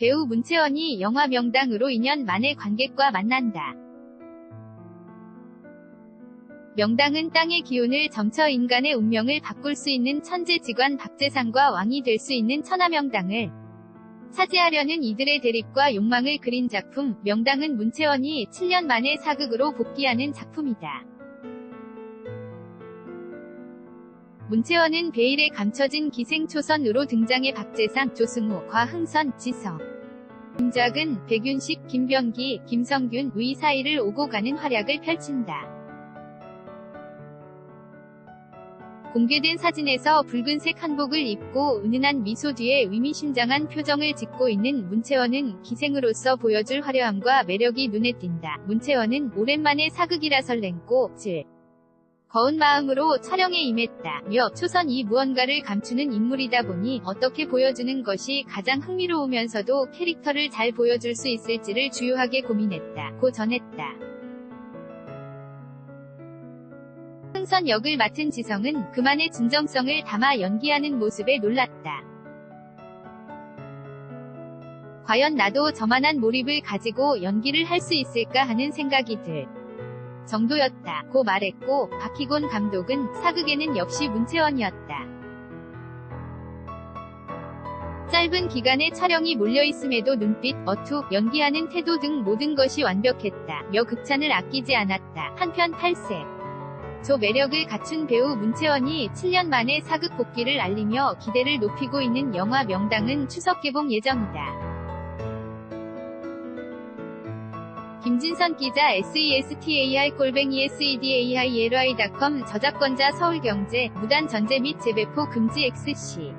배우 문채원이 영화 명당으로 2년 만에 관객과 만난다. 명당은 땅의 기운을 점쳐 인간의 운명을 바꿀 수 있는 천재지관 박재상과 왕이 될 수 있는 천하명당을 차지하려는 이들의 대립과 욕망을 그린 작품, 명당은 문채원이 7년 만에 사극으로 복귀하는 작품이다. 문채원은 베일에 감춰진 기생초선으로 등장해 박재상, 조승우, 과흥선, 지성, 김작은, 백윤식, 김병기, 김성균, 의 사이를 오고 가는 활약을 펼친다. 공개된 사진에서 붉은색 한복을 입고 은은한 미소 뒤에 의미심장한 표정을 짓고 있는 문채원은 기생으로서 보여줄 화려함과 매력이 눈에 띈다. 문채원은 오랜만에 사극이라 설렜고 질. 거운 마음으로 촬영에 임했다며 초선 이 무언가를 감추는 인물이다 보니 어떻게 보여주는 것이 가장 흥미로우면서도 캐릭터를 잘 보여줄 수 있을지를 주요하게 고민했다. 고 전했다. 흥선 역을 맡은 지성은 그만의 진정성을 담아 연기하는 모습에 놀랐다. 과연 나도 저만한 몰입을 가지고 연기를 할 수 있을까 하는 생각이 들 정도였다. 고 말했고 박희곤 감독은 사극에는 역시 문채원이었다. 짧은 기간에 촬영이 몰려있음에도 눈빛, 어투, 연기하는 태도 등 모든 것이 완벽했다. 며 극찬을 아끼지 않았다. 한편 8세 조 매력을 갖춘 배우 문채원이 7년 만에 사극 복귀를 알리며 기대를 높이고 있는 영화 명당은 추석 개봉 예정이다. 김진선 기자 SESTAR-SEDAIRY.com 저작권자 서울경제 무단 전제 및 재배포 금지 XC